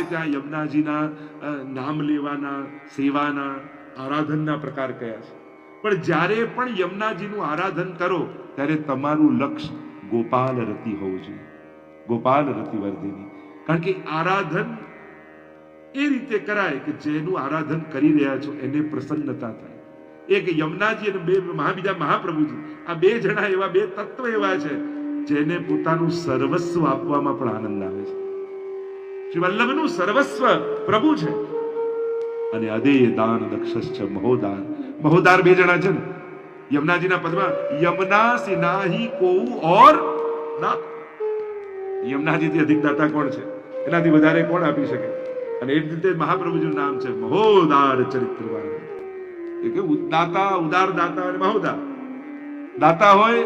આપણે ત્યાં યમુનાજીના નામ લેવાના, સેવાના, આરાધનના પ્રકાર કયા છે. પણ જ્યારે પણ યમુનાજીનું આરાધન કરો, ત્યારે તમારું લક્ષ્ય ગોપાલ રતિ હોવું જોઈએ. ગોપાલ રતિવર્ધિની. કારણ કે આરાધન એ રીતે કરાય કે જેનું આરાધન કરી રહ્યા છો, એને પ્રસન્નતા થાય. એક યમુનાજી અને બે મહાબીજા મહાપ્રભુજી, આ બે જણા એવા, બે તત્વ એવા છે, જેને પોતાનું સર્વસ્વ આપવામાં પણ આનંદ આવે છે. શ્રી વલ્લભનું સર્વસ્વ પ્રભુ છે. અને અદે દાન છે મહોદાર મહોદાર બે જણા છે યમુનાજીના પદમાં યમુના સિનાહી કોઉ ઓર ના. યમુનાજીથી અધિક દાતા કોણ છે? એનાથી વધારે કોણ આપી શકે? અને એ રીતે મહાપ્રભુજીનું નામ છે મહોદાર ચરિત્રવાન. એ કે દાતા, ઉદાર દાતા અને મહોદાર દાતા હોય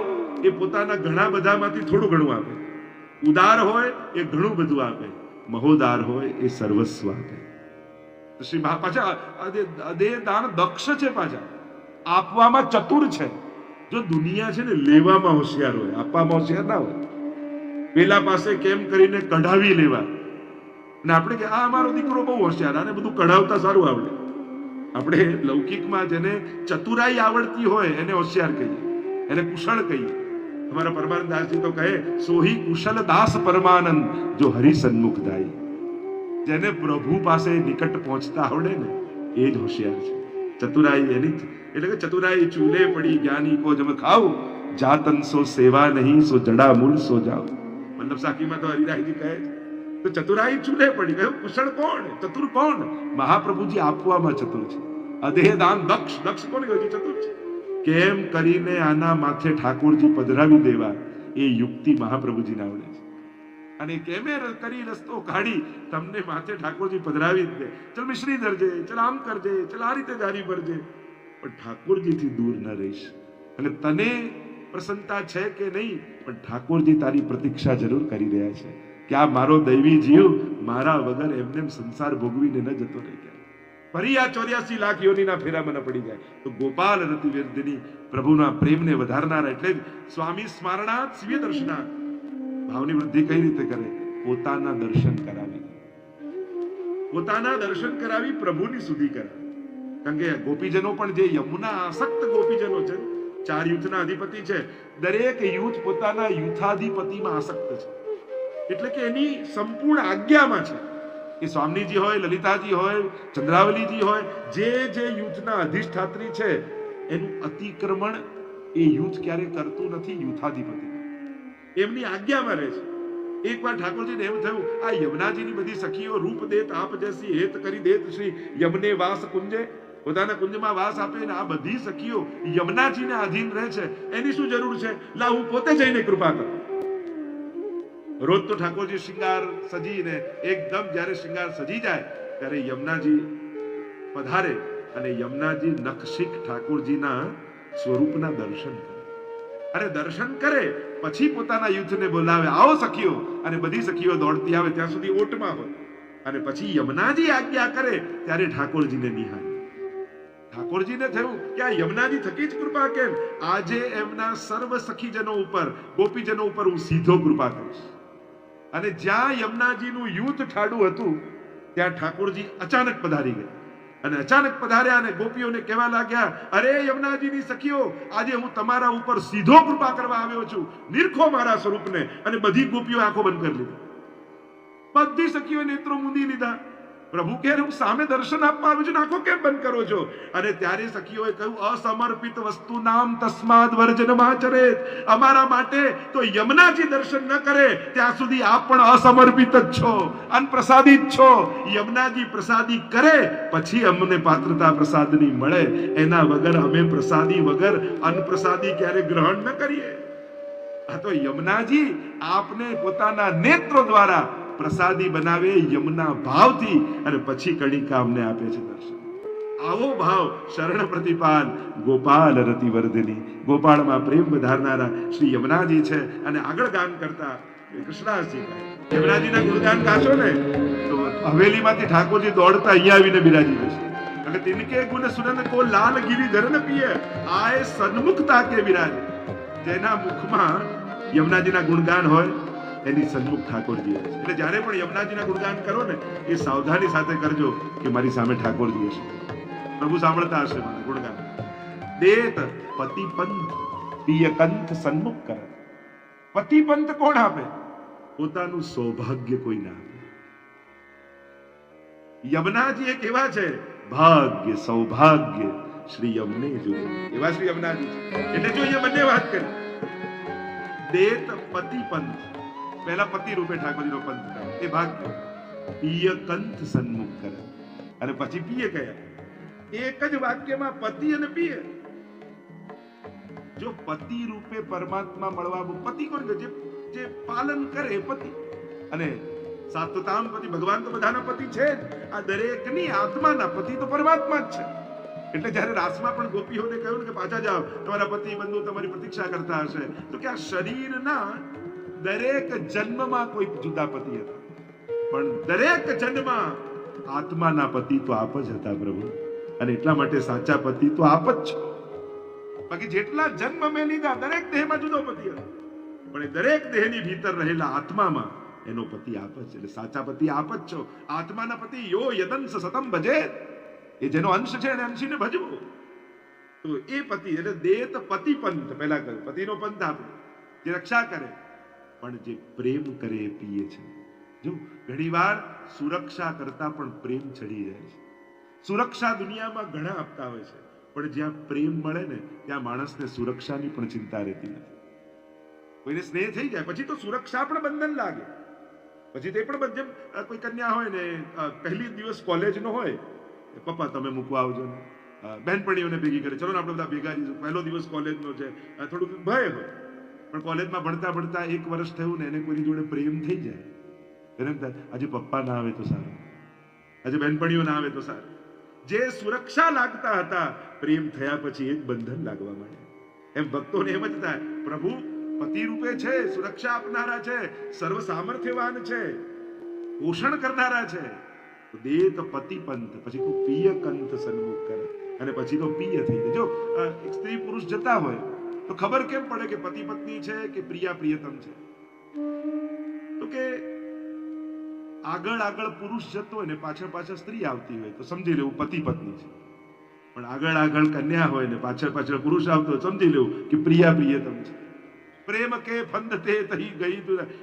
એ પોતાના ઘણા બધામાંથી થોડું ઘણું આપે. ઉદાર હોય એ ઘણું બધું આપે. મહોદાર હોય એ સર્વસ્વ આપે. શ્રી પાછા અદે દાન દક્ષ છે પાછા, આપવામાં ચતુર છે. જો દુનિયા છે ને લેવામાં હોશિયાર હોય, આપવામાં હોશિયાર ના હોય, પેલા પાસે કેમ કરીને કઢાવી લેવા? ને આપણે કે, આ અમારો દીકરો બહુ હોશિયાર, આને બધું કઢાવતા સારું આવડે. આપણે લૌકિકમાં જેને ચતુરાઈ આવડતી હોય, એને હોશિયાર કહીએ, એને કુશળ કહીએ. અમારા પરમાનંદ દાસજી તો કહે સોહી કુશલ દાસ પરમાનંદ જો હરિ સન્મુખ દાઈ જેને પ્રભુ પાસે નિકટ પહોંચતા આવડે ને એ જ હોશિયાર છે ચતુરાઈ એની એટલે કે ચતુરાઈ ચૂલે પડી જ્ઞાની કો જમ ખાઓ જાતન સો સેવા નહીં સો જડા મૂળ સો જાઓ મતલબ સાકીમાં તો હરિરાયજી કહે તો ચતુરાઈ ચૂલે પડી ગયો કુશળ કોણ ચતુર કોણ મહાપ્રભુજી આપવામાં ચતુર છે અદેહ દાન દક્ષ દક્ષ કોણ કહ્યું ચતુર છે કેમ કરીને આના માથે ઠાકોરજી પધરાવી દેવા? એ યુક્તિ મહાપ્રભુજીને આવડે છે. અને કેમે કરી રસ્તો કાઢી તમને માથે ઠાકોરજી પધરાવી દે. ચલ મિશ્રી ધરજે, ચલ આમ કરજે, ચલ આ રીતે જારી ભરજે. પણ ઠાકોરજીથી દૂર ન રહીશ. એટલે તને પ્રસન્નતા છે કે નહીં? પણ ઠાકોરજી તારી પ્રતીક્ષા જરૂર કરી રહ્યા છે. કે આ મારો દૈવી જીવ મારા વગર એમને સંસાર ભોગવીને ન જતો રહી જાય ફરી ચોર્યાસી લાખ યોનીના ફેરામાં પડી જાય. તો ગોપાલ રતિવેદની પ્રભુના પ્રેમને વધારનાર એટલે સ્વામી સ્મરણા શિવ્ય દર્શના ભાવની વૃદ્ધિ કઈ રીતે કરે? પોતાના દર્શન કરાવી. પોતાના દર્શન કરાવી પ્રભુની સુધી કરાવી કારણ કે ગોપીજનો પણ જે યમુના આસક્ત ગોપીજનો છે, ચાર યુથના અધિપતિ છે, દરેક યુથ પોતાના યુથાધિપતિમાં આસક્ત છે. એટલે કે એની સંપૂર્ણ આજ્ઞામાં છે. એ સ્વામીજી હોય, લલિતાજી હોય, ચંદ્રાવલીજી હોય, જે જે યુથના અધિષ્ઠાત્રી છે, એનું અતિક્રમણ એ યુથ ક્યારે કરતું નથી? યુથાધિપતિ. એમની આજ્ઞામાં રહે છે. એકવાર ઠાકોરજીને એવું થયું, આ યમુનાજીની બધી સખીઓ રૂપ દેત, આપ જેસી હેત કરી દેત શ્રી યમને વાસ કુંજે. પોતાના કુંજમાં વાસ આપે ને આ બધી સખીઓ યમુનાજીને આધીન રહે છે. એની શું જરૂર છે? લા, હું પોતે જઈને કૃપા કરું. રોજ તો ઠાકોરજી શિંગાર સજીને એકદમ જ્યારે શિંગાર સજી જાય, ત્યારે યમુનાજી પધારે અને યમુનાજી નકશિક ઠાકોરજીના સ્વરૂપના દર્શન કરે. અરે દર્શન કરે, પછી પોતાના યુથને બોલાવે. આવો સખીઓ, અને બધી સખીઓ દોડતી આવે ત્યાં સુધી ઓટમાં હોય. અને પછી યમુનાજી આજ્ઞા કરે, ત્યારે ઠાકોરજીને નિહાળે. ઠાકોરજીને થયું કે આ યમુનાજી થકી જ કૃપા કેમ? આજે એમના સર્વ સખીજનો ઉપર, ગોપીજનો ઉપર હું સીધો કૃપા કરીશ. અને જ્યાં યમુનાજીનું યુદ્ધ ઠાડું હતું, ત્યાં ઠાકોરજી અચાનક પધારી ગયા. અને અચાનક પધાર્યા અને ગોપીઓને કહેવા લાગ્યા, અરે યમુનાજીની સખીઓ, આજે હું તમારા ઉપર સીધો કૃપા કરવા આવ્યો છું. નિરખો મારા સ્વરૂપને. અને બધી ગોપીઓ આંખો બંધ કરી લીધી. બધી સખીઓ નેત્રો મૂંદી લીધા. પ્રભુ કે હું સામે દર્શન આપવા આવ્યો છું? આંખો કેમ બંધ કરો છો? અને ત્યારે સખીઓએ કહ્યું, અસમર્પિત વસ્તુ નામ તસ્માદ વર્જન માચરે અમારા માટે તો યમુનાજી દર્શન ન કરે, ત્યાં સુધી આપ પણ અસમર્પિત જ છો, અનપ્રસાદિત છો. યમુનાજી પ્રસાદી કરે, પછી અમને પાત્રતા પ્રસાદની મળે. એના વગર અમે પ્રસાદી વગર અનપ્રસાદી ક્યારે ગ્રહણ ન કરીએ? આ તો યમુનાજી આપને પોતાના નેત્રો દ્વારા પ્રસાદી બનાવે યમુના ભાવથી અને પછી કણિકા અમને આપે છે દર્શન. આવો ભાવ, શરણ પ્રતિપાલ, ગોપાલ રતિવર્ધની. ગોપાળમાં પ્રેમ વધારનારા શ્રી યમુનાજી છે અને આગળ ગાન કરતા કૃષ્ણદાસજી યમુનાજીના ગુરુગાન ગાશો ને? તો હવેલીમાંથી ઠાકોરજી દોડતા અહીંયા આવીને બિરાજી જશે. અને તિનકે ગુણ સુનન કો લાલ ગીરી ધરન પીએ આય સન્મુખતા કે બિરાજે. જેના મુખમાં યમુનાજીના ગુણગાન હોય એની સન્મુખ ઠાકોરજી હશે એટલે જ્યારે પણ યમુનાજીના ગુણગાન કરો ને, એ સાવધાની સાથે કરજો કે મારી સામે ઠાકોરજી હશે. પ્રભુ સાંભળતા હશે મારા ગુણગાન. દેત પતિ પંથ પિય કંથ સન્મુખ કરે. પતિ પંથ કોણ આપે? પોતાનું સૌભાગ્ય કોઈ ના આપે. યમુનાજી એક એવા છે, ભાગ્ય, સૌભાગ્ય શ્રી યમને જો એવા શ્રી યમુનાજી એટલે જો એ બંને વાત કરી. દેત પતિ પંથ પહેલા પતિ રૂપે ઠાકોરજીનો પંથ થાય એ ભાગ્ય પિય કંથ સન્મુખ કરે. અને પછી પિય કયા એક જ વાક્યમાં પતિ અને પિય. જો પતિ રૂપે પરમાત્મા મળવા પતિ કોણ કે જે પાલન કરે પતિ? અને સાતતામ પતિ, ભગવાન તો બધાના પતિ છે આ દરેકની આત્માના પતિ તો પરમાત્મા જ છે. એટલે જ્યારે રાસમાં પણ ગોપીઓને કહ્યું કે પાછા જાઓ, તમારા પતિ બંધુ તમારી પ્રતીક્ષા કરતા હશે, તો કે આ શરીરના દરેક જન્મમાં કોઈ જુદા પતિ હતા. પણ દરેક જન્મમાં આત્માના પતિ તો આપ જ હતા પ્રભુ. અને એટલા માટે સાચા પતિ તો આપ જ છો. બાકી જેટલા જન્મ મેં લીધા, દરેક દેહમાં જુદો પતિ હતો. પણ એ દરેક દેહની ભીતર રહેલા આત્મામાં એનો પતિ આપ જ. એટલે સાચા પતિ આપ જ છો. આત્માના પતિ યો યદંશ સતમ ભજે એ જેનો અંશ છે એને અંશીને ભજવો. તો એ પતિ, એટલે દેત પતિ પંથ, પહેલા કહ્યું. પતિનો પંથ આપે જે રક્ષા કરે. પણ જે પ્રેમ કરે એ પીએ છે. જો ઘણીવાર સુરક્ષા કરતા પણ પ્રેમ ચડી જાય છે. સુરક્ષા દુનિયામાં ઘણા આપતા હોય છે, પણ જ્યાં પ્રેમ મળે ને, ત્યાં માણસને સુરક્ષાની પણ ચિંતા રહેતી નથી. કોઈને સ્નેહ થઈ જાય, પછી તો સુરક્ષા પણ બંધન લાગે. પછી તે પણ જેમ કોઈ કન્યા હોય ને પહેલી દિવસ કોલેજનો હોય પપ્પા તમે મૂકવા આવજો ને. બહેનપણીઓને ભેગી કરે, ચલો ને આપણે બધા ભેગા જઈશું પહેલો દિવસ કોલેજનો છે. થોડુંક ભય હોય. પણ કોલેજમાં ભણતા ભણતા એક વર્ષ થયું ને એને કોઈની જોડે પ્રેમ થઈ જાય. એને આજે પપ્પા ના આવે તો સારું. આજે બહેનપણીઓ ના આવે તો સારું. જે સુરક્ષા લાગતા હતા, પ્રેમ થયા પછી એક બંધન લાગવા માંડે એમ ભક્તોને એમ જ થાય, પ્રભુ પતિ રૂપે છે, સુરક્ષા આપનારા છે સર્વ સામર્થ્યવાન છે, પોષણ કરનારા છે. દેત પતિ પંથ, પછી તું પિય કંથ સન્મુખ કરે. અને પછી તો પિય થઈ જાય. જો એક સ્ત્રી પુરુષ જતા હોય તો ખબર કેમ પડે કે પતિ પત્ની છે કે પ્રિયા પ્રિયતમ છે? તો કે આગળ આગળ પુરુષ જતો હોય ને, પાછળ પાછળ સ્ત્રી આવતી હોય, તો સમજી લેવું પતિ પત્ની છે. પણ આગળ આગળ કન્યા હોય ને, પાછળ પાછળ પુરુષ આવતો હોય સમજી લેવું કે પ્રિયા પ્રિયતમ છે. પ્રેમ કે ફંદ તે તહી ગઈ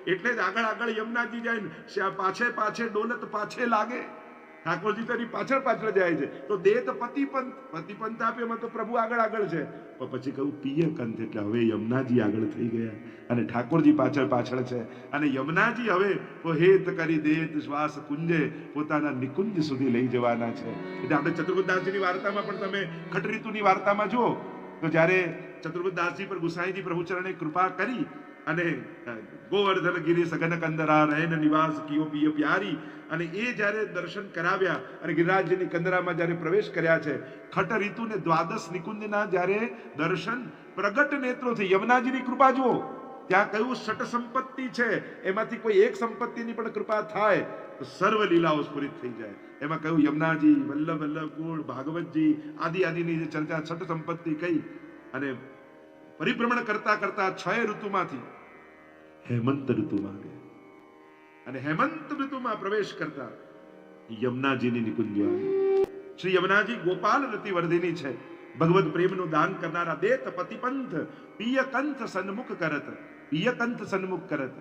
એટલે જ આગળ આગળ યમુનાજી જાય ને પાછે પાછે ડોલત પાછે લાગે. ઠાકોરજી તો એની પાછળ પાછળ જાય છે. તો દેત પતિ પંથ પતિ પંથ આપે, એમાં તો પ્રભુ આગળ આગળ છે. પણ પછી કહ્યું પિય કંથ એટલે હવે યમુનાજી આગળ થઈ ગયા. અને ઠાકોરજી પાછળ પાછળ છે. અને યમુનાજી હવે હેત કરી દેત, શ્વાસ કુંજે, પોતાના નિકુંજ સુધી લઈ જવાના છે. એટલે આપણે ચતુર્ગુદાસજીની વાર્તામાં પણ તમે ખટરીતુની વાર્તામાં જુઓ. તો જ્યારે ચતુર્ગુદાસજી પર ગુસાઈજી પ્રભુચરણે કૃપા કરી અને ગોવર્ધન ગિરી સઘન કંદરા રહેન નિવાસ, કિયો, પિય, પ્યારી અને એ જ્યારે દર્શન કરાવ્યા અને ગિરિરાજજીની કંદરામાં જ્યારે પ્રવેશ કર્યા છે, ખટ ઋતુને દ્વાદશ નિકુંજના જ્યારે દર્શન પ્રગટ નેત્રોથી યમુનાજીની કૃપા જુઓ, ત્યાં કયું સટ સંપત્તિ છે, એમાંથી કોઈ એક સંપત્તિની પણ કૃપા થાય, તો સર્વ લીલાઓ સ્ફુરિત થઈ જાય. એમાં કયું યમુનાજી, વલ્લભ વલ્લભ, કુળ, ભાગવતજી, આદિ, આદિની જે ચર્ચા છઠ સંપત્તિ કઈ અને પરિભ્રમણ કરતા કરતા છ ઋતુમાંથી હેમંત ઋતુમાં આવ્યા અને હેમંત ઋતુમાં પ્રવેશ કરતા યમુનાજીની નિકુંજ આવી. શ્રી યમુનાજી ગોપાલ રતિવર્ધિની છે. ભગવત પ્રેમનું દાન કરનારા દેત પતિપંથ પિયકંથ સન્મુખ કરત, પિયકંથ સન્મુખ કરત.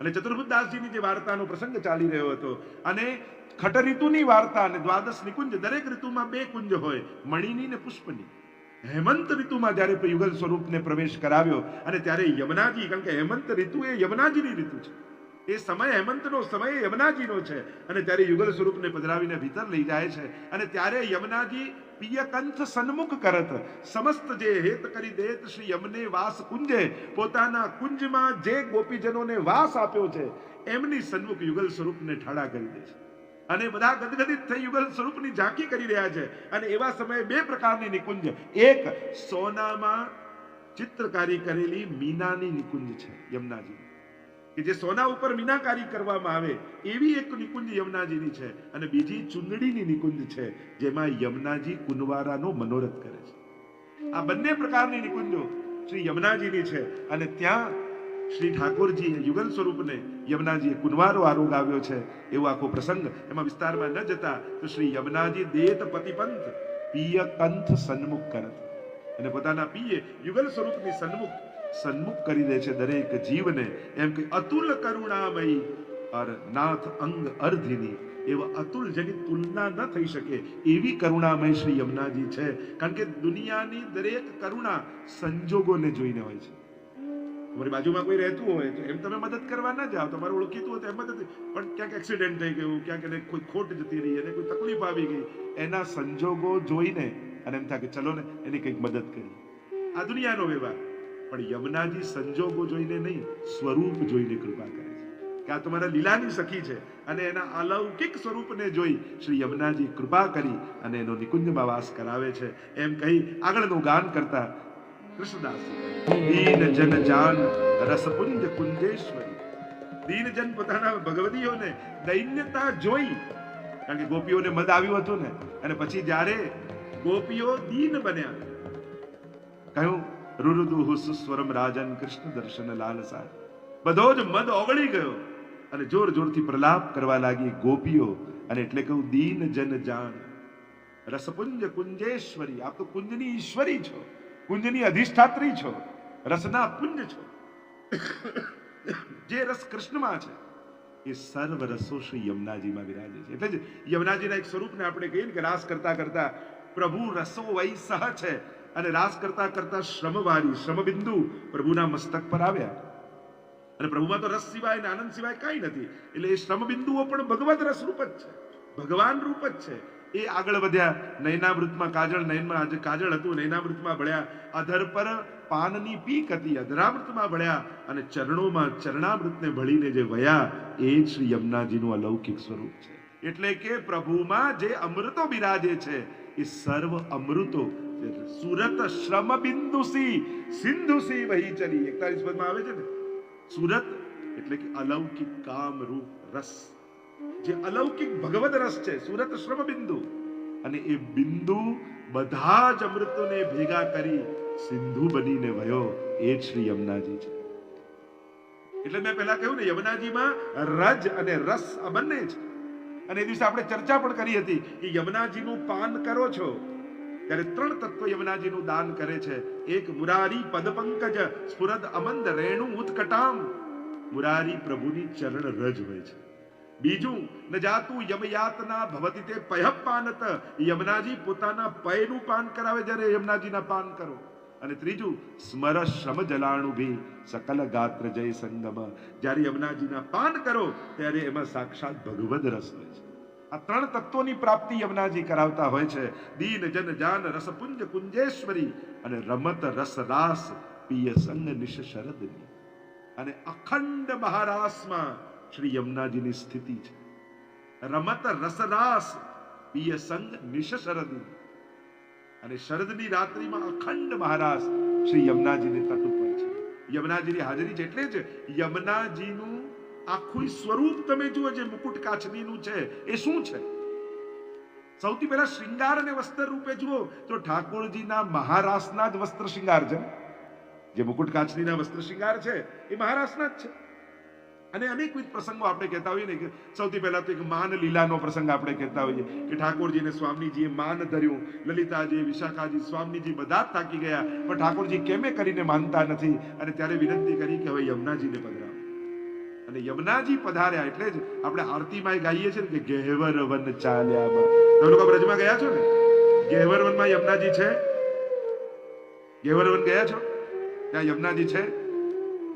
અને ચતુર્ભુદાસજીની જે વાર્તાનો પ્રસંગ ચાલી રહ્યો હતો, અને ખટ ઋતુની વાર્તા અને દ્વાદશ નિકુંજ દરેક ઋતુમાં બે કુંજ હોય, મણિની ને પુષ્પની. હેમંત ઋતુમાં જ્યારે યુગલ સ્વરૂપને પ્રવેશ કરાવ્યો અને ત્યારે યમુનાજી, કારણ કે હેમંત ઋતુ એ યમુનાજીની ઋતુ છે. એ સમય હેમંતનો સમય યમુનાજીનો છે અને ત્યારે યુગલ સ્વરૂપને પધરાવીને ભીતર લઈ જાય છે અને ત્યારે યમુનાજી પિયકંથ સન્મુખ કરત. સમસ્ત જે હેત કરી દેત શ્રી યમને વાસ કુંજે, પોતાના કુંજમાં જે ગોપીજનોને વાસ આપ્યો છે, એમની સન્મુખ યુગલ સ્વરૂપને ઠાડા કરી દે છે. અને બધા ગદગદિત થઈ યુગલ સ્વરૂપની ઝાંકી કરી રહ્યા છે. અને એવા સમયે બે પ્રકારની નિકુંજ. એક સોનામાં ચિત્રકારી કરેલી મીનાની નિકુંજ છે યમુનાજી કે જે સોના ઉપર મીનાકારી કરવામાં આવે, એવી એક નિકુંજ યમુનાજીની છે. અને બીજી ચુંદડીની નિકુંજ છે, જેમાં યમુનાજી કુંવારાનો મનોરથ કરે છે. આ બંને પ્રકારની નિકુંજો શ્રી યમુનાજીની છે. અને ત્યાં શ્રી ઠાકોરજીએ યુગલ સ્વરૂપને યમુનાજીએ કુનવારો આરોગ આવ્યો છે એવો આખો પ્રસંગ એમાં વિસ્તારમાં ન જતા તો શ્રી યમનાજી દેત પતિપંથ, પિય કંથ સન્મુખ કરત. અને પોતાના પિયે યુગલ સ્વરૂપની સન્મુખ સન્મુખ કરી દે છે દરેક જીવને. એમ કે અતુલ કરુણામય અર નાથ અંગ અર્ધિની. એવા અતુલ જેની તુલના ન થઈ શકે એવી કરુણામય શ્રી યમુનાજી છે. કારણ કે દુનિયાની દરેક કરુણા સંજોગોને જોઈને હોય છે. તમારી બાજુમાં કોઈ રહેતું હોય તો એમ તમે મદદ કરવા ના જાઓ. તમારે ઓળખીતું હોય તો એમ મદદ પણ ક્યાંક એક્સિડન્ટ થઈ ગયું, ક્યાંક એને કોઈ ખોટ જતી રહી, એને કોઈ તકલીફ આવી ગઈ, એના સંજોગો જોઈને અને એમ થાય કે ચલો ને, એની કંઈક મદદ કરી. આ દુનિયાનો વ્યવહાર. પણ યમુનાજી સંજોગો જોઈને નહીં, સ્વરૂપ જોઈને કૃપા કરે છે. કે આ તમારા લીલાની સખી છે અને એના અલૌકિક સ્વરૂપને જોઈ શ્રી યમુનાજી કૃપા કરી અને એનો નિકુંજમાં વાસ કરાવે છે. એમ કહી આગળનું ગાન કરતા કૃષ્ણદાસ દીન જન ગોપીઓને મદ આવ્યું હતું ને અને પછી જ્યારે ગોપીઓ દીન બન્યા કહ્યું રુરુદુ સુસ્વરમ રાજન કૃષ્ણ દર્શન લાલસા બધો જ મદ ઓગળી ગયો અને જોર જોરથી પ્રલાપ કરવા લાગી ગોપીઓ અને એટલે કહું દીન જન જાન રસપુંજ કુંજેશ્વરી આપ તો કુંજની ઈશ્વરી છો કુંજની અધિષ્ઠાત્રી છો, રસના પુંજ છો. જે રસ કૃષ્ણમાં છે, એ સર્વ રસો શ્રી યમુનાજીમાં વિરાજે છે. એટલે જ યમુનાજીના એક સ્વરૂપને આપણે કહીએ કે રાસ કરતા કરતા પ્રભુ રસો વૈ સહ છે અને રાસ કરતા કરતા શ્રમવારી શ્રમબિંદુ પ્રભુના મસ્તક પર આવ્યા. અને પ્રભુમાં તો રસ સિવાય ને આનંદ સિવાય કાંઈ નથી. એટલે એ શ્રમ બિંદુઓ પણ ભગવત રસ રૂપ જ છે. ભગવાન રૂપ જ છે. એ આગળ વધ્યા. નૈનામૃતમાં કાજળ નયનમાં આજે કાજળ હતું. નૈનામૃતમાં ભળ્યા. અધર પર પાનની પીક હતી. અધરામૃતમાં ભળ્યા અને ચરણોમાં ચરણામૃતને ભળીને જે વયા, એ જ શ્રી યમુનાજીનું અલૌકિક સ્વરૂપ છે. એટલે કે પ્રભુમાં જે અમૃતો બિરાજે છે, એ સર્વ અમૃતો સુરત શ્રમ બિંદુસી સિંધુસી વહી ચલી. એકતાલીસ પદમાં આવે છે ને? સુરત એટલે કે અલૌકિક કામ રૂપ રસ. જે અલૌકિક ભગવદ રસ છે, સુરત શ્રમ બિંદુ. અને એ બિંદુ બધા જ અમૃતોને ભેગા કરી સિંધુ બનીને વયો, એ શ્રી યમુનાજી છે. એટલે મેં પહેલા કહ્યું ને, યમુનાજીમાં રજ અને રસ આ બંને છે અને એ દિવસે આપણે ચર્ચા પણ કરી હતી કે યમુનાજીનું પાન કરો છો, ત્યારે ત્રણ તત્વ યમુનાજીનું દાન કરે છે. એક મુરારી પદ પંકજ સ્ફુરદ અમંદ રેણુ ઉત્કટામ. મુરારી પ્રભુની ચરણ રજ હોય છે. બીજું, ન યમયાતના ભવતી તે પય પાનત. યમનાજી પોતાના પયનું પાન કરાવે જ્યારે યમનાજીના પાન કરો. અને ત્રીજું, સ્મર શ્રમ જલાણુ ભી સકલ ગાત્ર જય સંગમ. જ્યારે યમનાજીના પાન કરો, ત્યારે એમાં સાક્ષાત ભગવદ રસ હોય છે. આ ત્રણ તત્વોની પ્રાપ્તિ યમનાજી કરાવતા હોય છે. દીન, જન, જાન રસપુંજ કુંજેશ્વરી અને રમત, રસ, રાસ પિય સંગ, નિશ શરદની અને અખંડ મહારાસમાં શ્રી યમુનાજીની સ્થિતિ છે. રમત રસરાસ પિય સંગ નિશ શરદ અને શરદની રાત્રિમાં અખંડ મહારાસ શ્રી યમુનાજીને તટ ઉપર છે. યમુનાજીની હાજરી છે એટલે જ યમુનાજીનું આખું સ્વરૂપ તમે જુઓ જે મુકુટ કાચનીનું છે, એ શું છે? સૌથી પહેલા શ્રીંગાર અને વસ્ત્ર રૂપે જુઓ તો ઠાકોરજીના મહારાસના જ વસ્ત્ર શ્રીંગાર છે. જે મુકુટ કાચનીના વસ્ત્ર શ્રીંગાર છે, એ મહારાસના જ છે. અને અનેકવિધ પ્રસંગો આપણે કહેતા હોઈએ ને કે સૌથી પહેલા તો એક માન લીલાનો પ્રસંગ આપણે કહેતા હોઈએ કે ઠાકોરજીને સ્વામીજીએ માન ધર્યું લલિતાજી વિશાખાજી સ્વામીજી બધા જ થાકી ગયા, પણ ઠાકોરજી કેમે કરીને માનતા નથી? અને ત્યારે વિનંતી કરી કે હવે યમુનાજીને પધરાવો. અને યમુનાજી પધાર્યા એટલે જ આપણે આરતીમાં ગાઈએ છીએ ને કે ગહેવર વન ચાલ્યા તમે લોકો બ્રજમાં ગયા છો ને? ગહેવર વનમાં યમુનાજી છે? ગહેવર વન ગયા છો? ત્યાં યમુનાજી છે?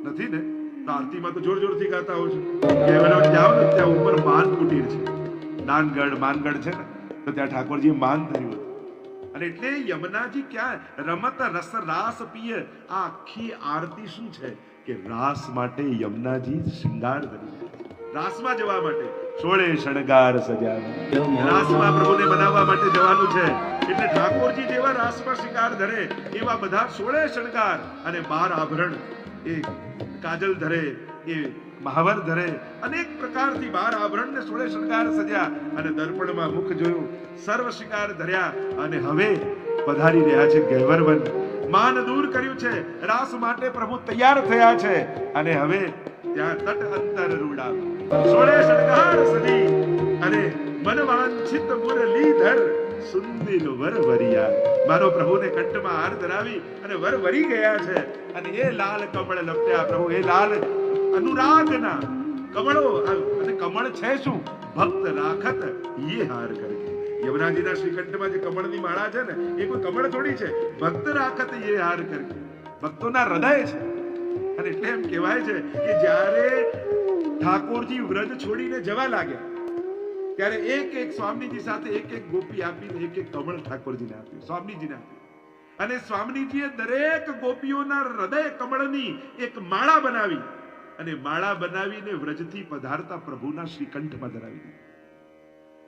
નથી ને? આરતીમાં તો જોર જોરથી ગાતા હો છો. વન જાઓ ને, ત્યાં ઉપર માન કુટીર છે. નાનગઢ, માનગઢ છે ને, તો ત્યાં ઠાકોરજી માન ધર્યું હતું. અને એટલે યમુનાજી ક્યાં રમત રસ રાસ પીએ આ આખી આરતી શું છે? કે રાસ માટે યમુનાજી શૃંગાર ધરી રાસમાં જવા માટે સોળે શણગાર સજાવા રાસમાં પ્રભુને બનાવવા માટે જવાનું છે. એટલે ઠાકોરજી જેવા રાસમાં શિંગાર ધરે, એવા બધા સોળે શણગાર અને બાર આભરણ એ કાજલ ધરે, એ મહાવર ધરે, અનેક પ્રકારથી બાર આભરણને સોળે શણગાર સજ્યા અને દર્પણમાં મુખ જોયું, સર્વ શિકાર ધર્યા અને હવે પધારી રહ્યા છે ગહેવરવન માન દૂર કર્યું છે, રાસ માટે પ્રભુ તૈયાર થયા છે અને હવે ત્યાં તટ અંતર રૂડા. સોળે શણગાર સજી અને મનવાંછિત મુરલીધર સુંદીલ વર વરિયા. મારો પ્રભુને કંઠમાં હાર ધરાવી અને વર વરી ગયા છે. અને એ લાલ કમળ લપટ્યા પ્રભુ, એ લાલ અનુરાગના કમળો અને કમળ છે શું? ભક્ત રાખત એ હાર કરકે. યમુનાજીના શ્રીકંઠમાં જે કમળની માળા છે ને, એ કોઈ કમળ થોડી છે? ભક્ત રાખત એ હાર કરકે. ભક્તોના હૃદય છે. અને એટલે એમ કહેવાય છે કે જ્યારે ઠાકોરજી વ્રજ છોડીને જવા લાગ્યા ત્યારે એક એક સ્વામીજી સાથે એક એક ગોપી આપી એક એક કમળ ઠાકોરજીને આપ્યું સ્વામીજીને આપ્યું અને સ્વામીજીએ દરેક ગોપીઓના હૃદય કમળની એક માળા બનાવી અને માળા બનાવીને વ્રજથી પધારતા પ્રભુના શ્રીકંઠમાં ધરાવી દીધી.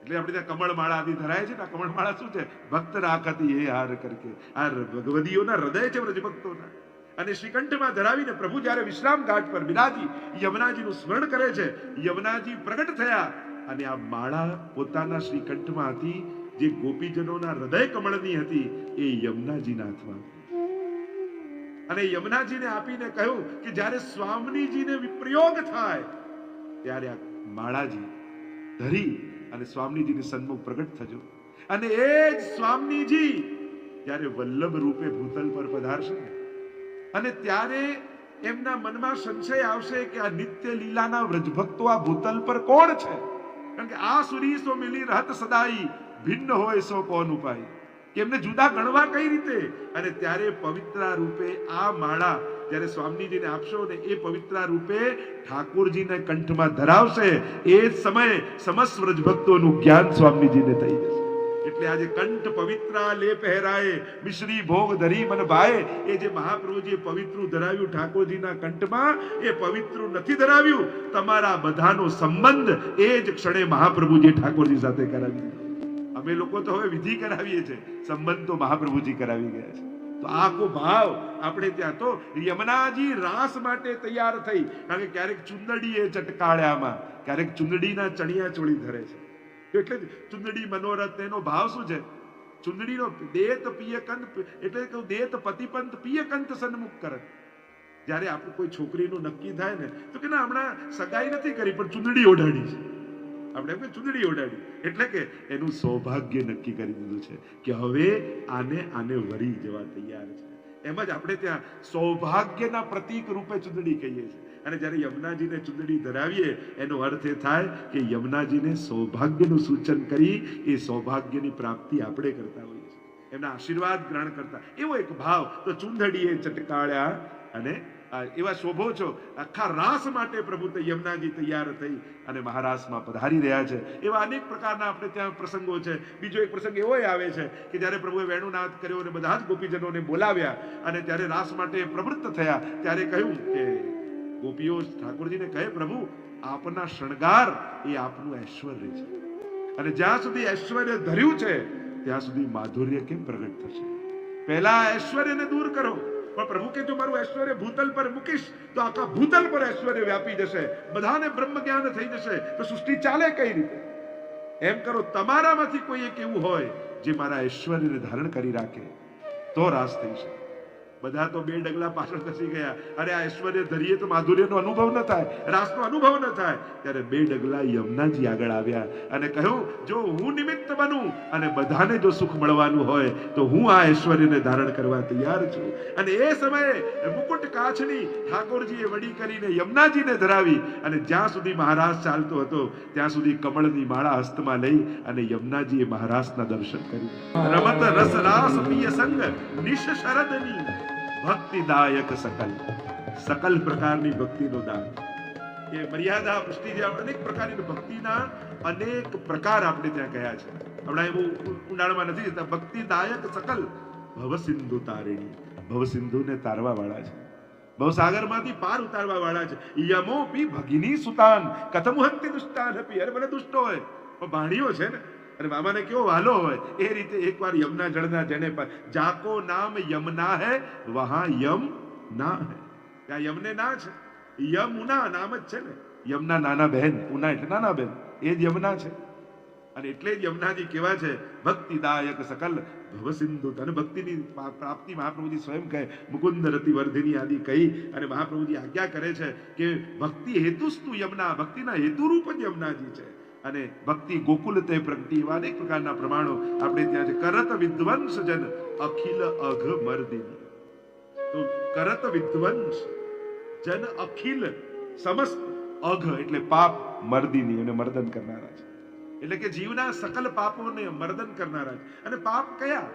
એટલે આપણે ત્યાં કમળ માળા આદિ ધરાય છે ને કમળ માળા શું છે? ભક્ત રાખતી એ હાર કરકે. આ ભગવદીઓના હૃદય છે વ્રજ ભક્તોના. અને શ્રીકંઠમાં ધરાવીને પ્રભુ જ્યારે વિશ્રામ ઘાટ પર બિરાજી યમુનાજીનું સ્મરણ કરે છે, યમુનાજી પ્રગટ થયા અને આ માળા પોતાના શ્રીકંઠમાં હતી, જે ગોપીજનોના હૃદય કમળની હતી, એ યમુનાજીના હાથમાં. અને યમુનાજીને આપીને કહ્યું કે જ્યારે સ્વામીજીને વિપ્રયોગ થાય, ત્યારે આ માળાજી ધરી અને સ્વામીજીની સન્મુખ પ્રગટ થજો અને એ જ સ્વામીજી જ્યારે વલ્લભ રૂપે ભૂતલ પર પધારશે, અને ત્યારે એમના મનમાં સંશય આવશે કે આ નિત્ય લીલાના વ્રજભક્તો આ ભૂતલ પર કોણ છે કારણ કે આ સુરી સો મિલી રહત સદાઈ ભિન્ન હોય સો કોણ ઉપાય. કે એમને જુદા ગણવા કઈ રીતે? અને ત્યારે પવિત્ર રૂપે આ માળા જ્યારે સ્વામીજીને આપશો ને એ પવિત્ર રૂપે ઠાકોરજીને કંઠમાં ધરાવશે, એ જ સમયે સમસ્ત વ્રજભક્તોનું જ્ઞાન સ્વામીજીને થઈ જશે. એટલે આજે કંઠ પવિત્રા લે પહેરાય મિશ્રી ભોગ ધરી મન ભાઈ એ જે મહાપ્રભુજીએ પવિત્ર ધરાવ્યું ઠાકોરજીના કંઠમાં, એ પવિત્ર નથી ધરાવ્યું. તમારા બધાનો સંબંધ એ જ ક્ષણે મહાપ્રભુજી ઠાકોરજી સાથે કરાવી અમે લોકો તો હવે વિધિ કરાવીએ છીએ. સંબંધ તો મહાપ્રભુજી કરાવી ગયા છે. તો આખો ભાવ આપણે ત્યાં તો યમુનાજી રાસ માટે તૈયાર થઈ. કારણ કે ક્યારેક ચુંદડી એ ચટકાળ્યામાં, ક્યારેક ચુંદડીના ચણિયા ચોળી ધરે છે. એટલે ચુંદડી મનોરથ એનો ભાવ શું છે? ચુંદડીનો દેત પિયકંત એટલે કે દેત પતિપંત પિયકંત સન્મુખ કરે. જ્યારે આપણું કોઈ છોકરીનું નક્કી થાય ને, તો કે ના, હમણાં સગાઈ નથી કરી, પણ ચુંદડી ઓઢાડી છે. આપણે એમ ચુંદડી ઓઢાડી. એટલે કે એનું સૌભાગ્ય નક્કી કરી દીધું છે કે હવે આને આને વરી જવા તૈયાર છે. એમ જ આપણે ત્યાં સૌભાગ્યના પ્રતીક રૂપે ચુંદડી કહીએ છીએ. અને જ્યારે યમુનાજીને ચુંદડી ધરાવીએ, એનો અર્થ એ થાય કે યમુનાજીને સૌભાગ્યનું સૂચન કરી એ સૌભાગ્યની પ્રાપ્તિ આપણે કરતા હોઈએ છીએ. એમના આશીર્વાદ ગ્રહણ કરતા. એવો એક ભાવ તો ચૂંદડીએ ચટકાળ્યા અને એવા શોભો છો, આખા રાસ માટે પ્રભુ યમનાજી તૈયાર થઈ અને મહારાષ્ટ્રમાં પધારી રહ્યા છે. એવા અનેક પ્રકારના આપણે ત્યાં પ્રસંગો છે. બીજો એક પ્રસંગ એવો આવે છે કે જ્યારે પ્રભુએ વેણુનાથ કર્યો અને બધા જ ગોપીજનોને બોલાવ્યા અને ત્યારે રાસ માટે પ્રવૃત્ત થયા, ત્યારે કહ્યું કે ગોપીઓ ઠાકોરજીને કહે, પ્રભુ, આપના શણગાર એ આપનું ઐશ્વર્ય છે. અને જ્યાં સુધી ઐશ્વર્ય ધર્યું છે, ત્યાં સુધી માધુર્ય કેમ પ્રગટ થશે? પહેલા ઐશ્વર્યને દૂર કરો. પણ પ્રભુ કે, જો મારું ઐશ્વર્ય ભૂતલ પર મૂકીશ, તો આખા ભૂતલ પર ઐશ્વર્ય વ્યાપી જશે. બધાને બ્રહ્મ જ્ઞાન થઈ જશે. તો સૃષ્ટિ ચાલે કઈ રીતે? એમ કરો, તમારામાંથી કોઈ એક એવું હોય, જે મારા ઐશ્વર્યને ધારણ કરી રાખે. તો રાસ થઈ શકે. બધા તો બે ડગલા પાછળ ખસી ગયા. અરે આ ઐશ્વર્ય ધરીએ તો માધુર્યનો અનુભવ ન થાય, રાસનો અનુભવ ન થાય. ત્યારે બે ડગલા યમુનાજી આગળ આવ્યા અને કહ્યું, જો હું નિમિત્ત બનું અને બધાને જો સુખ મળવાનું હોય, તો હું આ ઐશ્વર્યને ધારણ કરવા તૈયાર છું. અને એ સમયે મુકુટ કાચની ઠાકોરજીએ વડી કરીને યમુનાજીને ધરાવી અને જ્યાં સુધી મહારાજ ચાલતો હતો, ત્યાં સુધી કમળની માળા હસ્તમાં લઈ અને યમુનાજીએ મહારાજના દર્શન કર્યું. રમત રસ રાસ પિય સંગ, નિશ શરદની ભક્તિદાયક સકલ. સકલ પ્રકારની ભક્તિનો દાન. એ મર્યાદા પુષ્ટિ અનેક પ્રકારની ભક્તિના અનેક પ્રકાર આપણે ત્યાં કયા છે. હમણાં એવું ઊંડાણમાં નથી જતા. ભક્તિદાયક સકલ. ભવસિંધુ તારિણી. ભવસિંધુને તારવા વાળા છે. ભવસાગરમાંથી પાર ઉતારવા વાળા છે. યમો પી ભગિની સુતાન. કથમ હંતિ દુષ્ટાન અરે ભલે દુષ્ટો હોય. પણ ભાણીઓ છે ને. અને બાબાને કેવો વાલો હોય, એ રીતે એકવાર યમના જળના જેને પર જાકો નામ યમના હે, વહા યમ ના હે. ત્યાં યમને ના છે. યમુના નામ જ છે ને. યમના નાના બહેન ઉના એટલે નાના બહેન, એ જ યમના છે. અને એટલે જ યમુનાજી કેવા છે, ભક્તિદાયક સકલ ભવસિંધુ અને ભક્તિની પ્રાપ્તિ મહાપ્રભુજી સ્વયં કહે મુકુંદ રતિ વર્ધિની આદિ કહી. અને મહાપ્રભુજી આજ્ઞા કરે છે કે, ભક્તિ હેતુસ્તુ યમના, ભક્તિના હેતુરૂપ જ યમુનાજી છે. અને ભક્તિ ગોકુલ તે પ્રગતિ એવા અનેક પ્રકારના પ્રમાણો આપણે ત્યાં છે. કરત વિદ્વંસ જન અખિલ અઘ મર્દિની તો કરત વિદ્વંસ જન અખિલ સમસ્ત અઘ એટલે પાપ મર્દિની અને મર્દન કરનારા છે. એટલે કે જીવના સકલ પાપોને મર્દન કરનારા છે. અને પાપ કયા?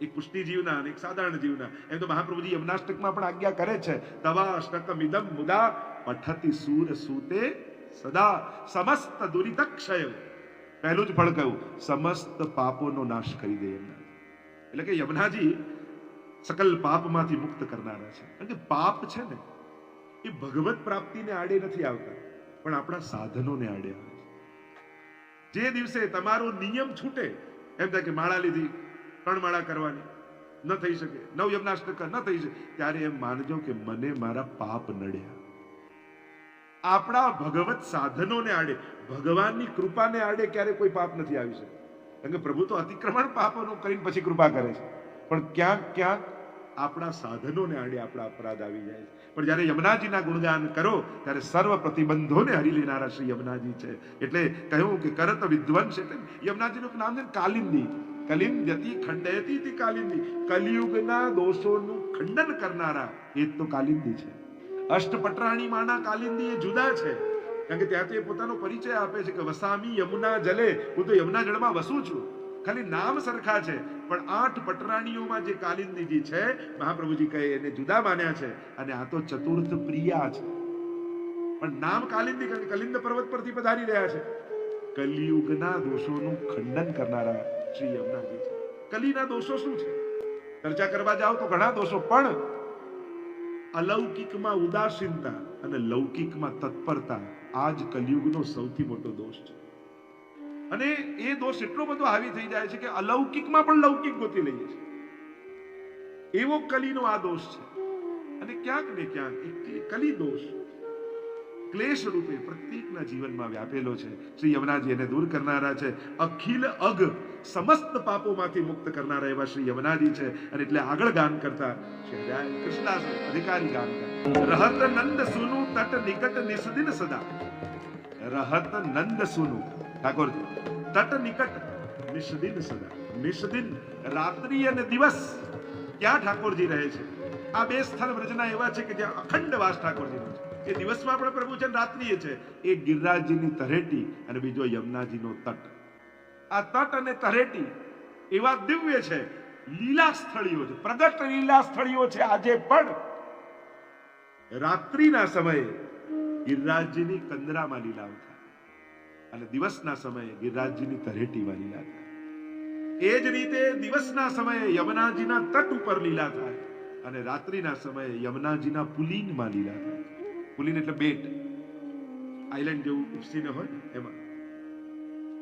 એક પુષ્ટિ જીવના અને એક સાધારણ જીવના. એમ તો મહાપ્રભુજી યમનાષ્ટકમાં પણ આજ્ઞા કરે છે. તવા અષ્ટકમ ઇદમ મુદા પઠતી સૂર સૂતે સદા સમસ્ત દુરિતક્ષય પહેલું જ ફળ કહ્યું, સમસ્ત પાપોનો નાશ કરી દે એમના. એટલે કે યમુનાજી સકલ પાપમાંથી મુક્ત કરનારા છે. કારણ કે પાપ છે ને, એ ભગવત પ્રાપ્તિને આડે નથી આવતા, પણ આપણા સાધનોને આડે આવે છે. જે દિવસે તમારો નિયમ છૂટે, એમ થાય કે માળા લીધી, ત્રણ માળા કરવાની, ન થઈ શકે, નવ યમનાશ ન થઈ શકે, ત્યારે એમ માનજો કે મને મારા પાપ નડ્યા. આપણા ભગવત સાધનોને આડે, ભગવાનની કૃપાને આડે ક્યારે કોઈ પાપ નથી આવી શકે. કારણ કે પ્રભુ તો અતિક્રમણ પાપોનું કરીને પછી કૃપા કરે છે. પણ ક્યાંક ક્યાંક આપણા સાધનોને આડે આપણા અપરાધ આવી જાય છે. પણ જ્યારે યમુનાજીના ગુણગાન કરો, ત્યારે સર્વ પ્રતિબંધોને હરી લેનારા શ્રી યમુનાજી છે. એટલે કહ્યું કે કરત વિદ્વંશ એટલે યમુનાજીનું નામ છે કાલિંદી. કલિમ જતી ખંડયતી કાલિંદી. કલિયુગના દોષોનું ખંડન કરનારા એ તો કાલિંદી છે. અષ્ટપટરાણી માના કાલિંદી એ જુદા છે. કારણ કે ત્યાંથી એ પોતાનો પરિચય આપે છે કે વસામી યમુના જલે, હું તો યમુના જળમાં વસું છું. ખાલી નામ સરખા છે, પણ આઠ પટરાણીઓમાં જે કાલિંદીજી છે, મહાપ્રભુજી કહે એને જુદા માન્યા છે, અને આ તો ચતુર્થ પ્રિયા છે. પણ નામ કાલિંદી, કારણ કે કલિંદ પર્વત પરથી પધારી રહ્યા છે. કલિયુગના દોષોનું ખંડન કરનારા શ્રી યમુનાજી છે. કલીના દોષો શું છે? ચર્ચા કરવા જાઓ તો ઘણા દોષો, પણ અલૌકિકમાં ઉદાસીનતા અને લૌકિકમાં તત્પરતા આ જ કલિયુગનો સૌથી મોટો દોષ છે. અને એ દોષ એટલો બધો હાવી થઈ જાય છે કે અલૌકિકમાં પણ લૌકિક ગોતી લઈએ છે એવો કલીનો આ દોષ છે. અને ક્યાંક ને ક્યાંક એક કલી દોષ ક્લેશ રૂપે પ્રત્યેકના જીવનમાં વ્યાપેલો છે. શ્રી યમુનાજી એને દૂર કરનારા છે. અખિલ અગ સમસ્ત પાપોમાંથી મુક્ત કરનારા એવા શ્રી યમનાજી છે અને એટલે આગળ ગાન કરતા કૃષ્ણદાસ અધિકારી ગાન રહત નંદ સુનુ તટ નિકટ નિસદિન સદા. રહત નંદ સુનુ ઠાકોરજી તટ નિકટ નિસદિન સદા. નિષદિન રાત્રિ અને દિવસ ક્યાં ઠાકોરજી રહે છે? આ બે સ્થળ વ્રજના એવા છે કે જ્યાં અખંડ વાસ ઠાકોરજીનો છે. એ દિવસમાં પણ પ્રભુ છે રાત્રિએ છે. એ ગિરિરાજજીની તરેટી અને બીજો યમુનાજીનો તટ. આ તટ અને તરેટી, એવા દિવ્ય છે, લીલા સ્થળીઓ છે. પ્રગટ લીલા સ્થળીઓ છે આજે પણ. રાત્રિના સમયે ગિરિરાજજીની કંદરામાં લીલાઓ થાય. અને દિવસના સમયે ગિરિરાજજીની તરેટીમાં લીલા થાય. એ જ રીતે દિવસના સમયે યમુનાજીના તટ ઉપર લીલા થાય. અને રાત્રિના સમયે યમુનાજીના પુલીનમાં લીલા થાય. પુલીન એટલે બેટ. આઈલેન્ડ જેવું ઉપસીને હોય એમાં.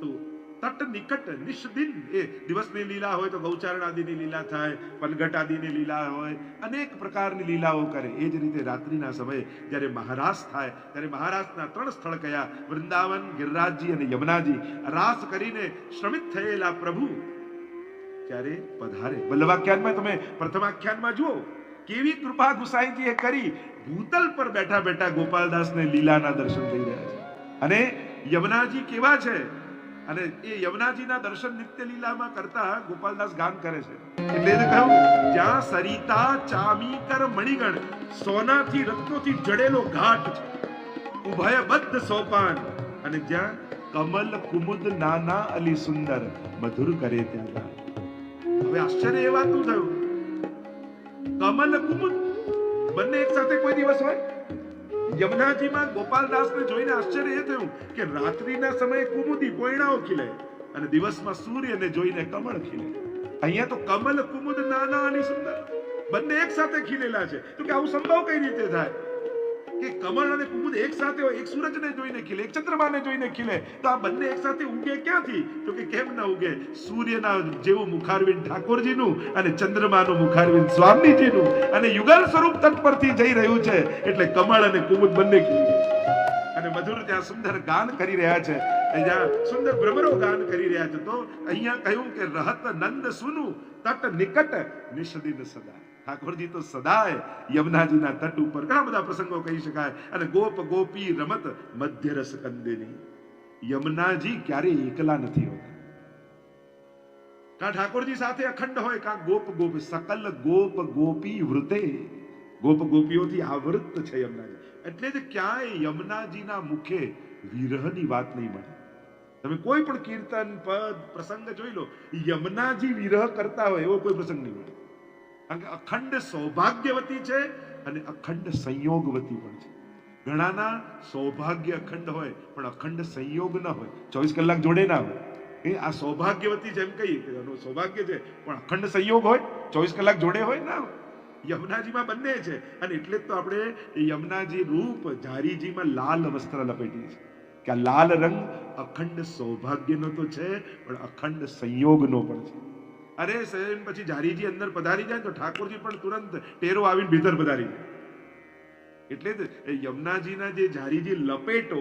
તો તટ નિકટ નિષ્દિન. એ દિવસની લીલા હોય તો ગૌચારણ આદિની લીલા થાય પલગટ આદિની લીલા હોય, અનેક પ્રકારની લીલાઓ કરે. એ જ રીતે રાત્રિના સમયે જ્યારે મહારાસ થાય, ત્યારે મહારાસના ત્રણ સ્થળ કયા? વૃંદાવન, ગિરરાજજી અને યમુનાજી. રાસ કરીને શ્રમિત થયેલા પ્રભુ ત્યારે પધારે. વલ્લભાખ્યાનમાં તમે પ્રથમાખ્યાનમાં જુઓ. કેવી કૃપા ગુસાઈજીએ કરી. ભૂતલ પર બેઠા બેઠા ગોપાલદાસને લીલાના દર્શન થઈ રહ્યા છે. અને યમુનાજી કેવા છે? અને એ યમુનાજીના દર્શન નિત્ય લીલામાં કરતા ગોપાલદાસ ગાન કરે છે. એટલે એને કહ્યું, જ્યાં સરિતા ચામીકર મણિગણ, સોનાથી રત્નોથી જડેલો ઘાટ છે. ઉભય બદ્ધ સોપાન. અને જ્યાં કમલ કુમુદ નાના અલી સુંદર મધુર કરે ત્યાં હવે આશ્ચર્ય એ વાતનું થયું. કમલ કુમુદ બંને એક સાથે કોઈ દિવસ હોય? યમુનાજીમાં ગોપાલદાસને જોઈને આશ્ચર્ય એ થયું કે રાત્રિના સમયે કુમુદી પોયણાઓ ખીલે અને દિવસમાં સૂર્યને જોઈને કમળ ખીલે. અહીંયા તો કમલ, કુમુદ, નાના અને સુંદર બંને એક સાથે ખીલેલા છે. તો કે આવું સંભવ કઈ રીતે થાય? કે કમળ અને કુમુદ એક સાથે હોય, એક સૂરજને જોઈને ખીલે, એક ચંદ્રમાને જોઈને ખીલે, તો આ બંને એક સાથે ઉગે ક્યાંથી? તો કે કેમ ના ઉગે સૂર્યના જેવું મુખારવિંદ ઠાકોરજીનું અને ચંદ્રમાનું મુખારવિંદ સ્વામીજીનું. અને યુગલ સ્વરૂપ તટ પરથી જઈ રહ્યું છે, એટલે કમળ અને કુમુદ બંને ખીલે. અને મધુર ત્યાં સુંદર ગાન કરી રહ્યા છે. અહીંયા સુંદર ભ્રમરો ગાન કરી રહ્યા છે. તો અહીંયા કહ્યું કે રહત નંદ સુનું તટ નિકટ નિષદિન સદા. ઠાકોરજી તો સદાય યમુનાજીના તટ ઉપર ઘણા બધા પ્રસંગો કહી શકાય અને ગોપ ગોપી રમત મધ્ય રસ કંદેની યમુનાજી ક્યારેય એકલા નથી હોતા કા ઠાકોરજી સાથે અખંડ હોય કા ગોપ ગોપ સકલ ગોપ ગોપી વૃતે ગોપ ગોપીઓથી આવૃત છે યમુનાજી એટલે જ ક્યાંય યમુનાજીના મુખે વિરહની વાત નહીં મળે તમે કોઈ પણ કીર્તન પદ પ્રસંગ જોઈ લો યમુનાજી વિરહ કરતા હોય એવો કોઈ પ્રસંગ નહીં મળે કારણ કે અખંડ સૌભાગ્યવતી છે અને અખંડ સંયોગવતી પણ છે. ઘણાના સૌભાગ્ય અખંડ હોય, પણ અખંડ સંયોગ ન હોય. ચોવીસ કલાક જોડે ના હોય. એ આ સૌભાગ્યવતી જેમ કહીએ કે એનું સૌભાગ્ય છે, પણ અખંડ સંયોગ હોય, ચોવીસ કલાક જોડે હોય ના હોય. યમુનાજીમાં બંને છે, અને એટલે જ તો આપણે યમુનાજી રૂપ જારીજીમાં લાલ વસ્ત્ર લપેટીએ છીએ. કે આ લાલ રંગ અખંડ સૌભાગ્યનો તો છે, પણ અખંડ સંયોગનો પણ છે. અરે સહેન પછી જારીજી અંદર પધારી જાય તો ઠાકોરજી પણ તુરંત ટેરો આવીને ભીતર પધારી જાય. એટલે જ યમુનાજીના જે જારીજી લપેટો,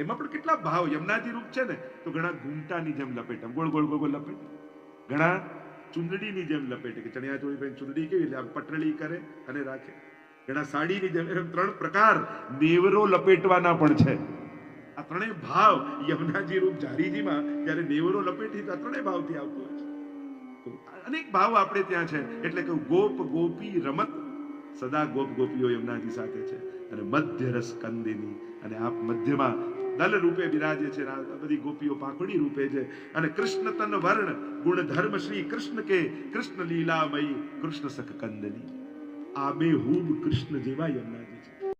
એમાં પણ કેટલા ભાવ. યમુનાજી રૂપ છે ને, તો ઘણા ઘૂંટાની જેમ લપેટ ગોળ ગોળ ગોળ લપેટ. ઘણા ચુંદડીની જેમ લપેટે, કે ચણિયા ચોળી પહેરી ચુંદડી કેવી આમ પટરડી કરે અને રાખે. ઘણા સાડીની જેમ, એમ ત્રણ પ્રકાર નેવરો લપેટવાના પણ છે. આ ત્રણેય ભાવ યમુનાજી રૂપ જારીજીમાં જ્યારે નેવરો લપેટી, તો આ ત્રણેય ભાવથી આવતું હોય છે. અનેક ભાવ આપણે ત્યાં છે. એટલે કે ગોપ ગોપી રમત સદા ગોપ ગોપીઓ એમનાથી સાથે છે. અને મધ્ય રસ કંદિની અને આપ મધ્યમાં દલ રૂપે બિરાજે છે. બધી ગોપીઓ પાંખડી રૂપે છે. અને કૃષ્ણ તન વર્ણ ગુણ ધર્મ શ્રી કૃષ્ણ કે કૃષ્ણ લીલામયી કૃષ્ણ સખ કંદની આબે હૂબ કૃષ્ણ જેવા યમુનાજી છે